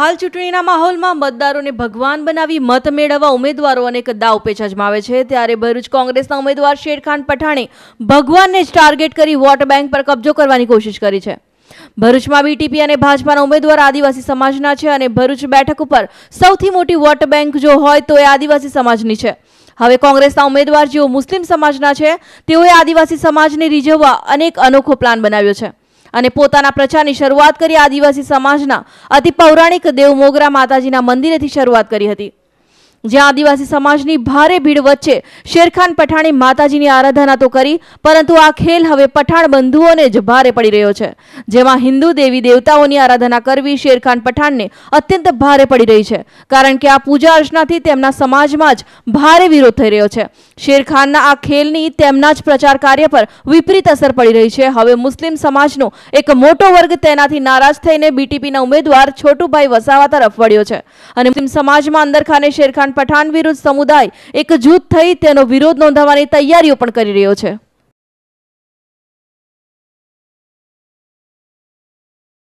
હાલ ચૂંટણીના માહોલમાં મતદારોને ભગવાન બનાવી મત મેળવવા ઉમેદવારો અનેક દાવ પેચ અજમાવે છે. ત્યારે ભરૂચ કોંગ્રેસના ઉમેદવાર શેરખાન પઠાણે ભગવાનને જ ટાર્ગેટ કરી વોટ બેંક પર કબજો કરવાની કોશિશ કરી છે. ભરૂચમાં બીટીપી અને ભાજપાના ઉમેદવાર આદિવાસી સમાજના છે અને ભરૂચ બેઠક ઉપર સૌથી મોટી વોટ બેંક જો હોય તો એ આદિવાસી સમાજની છે. હવે કોંગ્રેસના ઉમેદવાર જેઓ મુસ્લિમ સમાજના છે, તેઓએ આદિવાસી સમાજને રીઝવવા અનેક અનોખો પ્લાન બનાવ્યો છે. અને પોતાના પ્રચારની શરૂઆત કરી આદિવાસી સમાજના અતિ પૌરાણિક દેવ મોગરા માતાજીના મંદિરેથી શરૂઆત કરી હતી. જ્યાં આદિવાસી સમાજની ભારે ભીડ વચ્ચે શેરખાન પઠાણે માતાજીની આરાધના તો કરી, પરંતુ આ ખેલ હવે પઠાણ બંધુઓને જ ભારે પડી રહ્યો છે. જેમાં હિન્દુ દેવી દેવતાઓની આરાધના કરવી શેરખાન પઠાણને અત્યંત ભારે પડી રહી છે, કારણ કે આ પૂજા અર્ચનાથી તેમના સમાજમાં જ ભારે વિરોધ થઈ રહ્યો છે. શેરખાનના આ ખેલની તેમના જ પ્રચાર કાર્ય પર વિપરીત અસર પડી રહી છે. હવે મુસ્લિમ સમાજનો એક મોટો વર્ગ તેનાથી નારાજ થઈને બીટીપીના ઉમેદવાર છોટુભાઈ વસાવા તરફ વળ્યો છે. અને મુસ્લિમ સમાજમાં અંદરખાને શેરખાન પઠાણ વિરુદ્ધ સમુદાય એક જૂથ થઈ તેનો વિરોધ નોંધાવવાની તૈયારીઓ પણ કરી રહ્યો છે.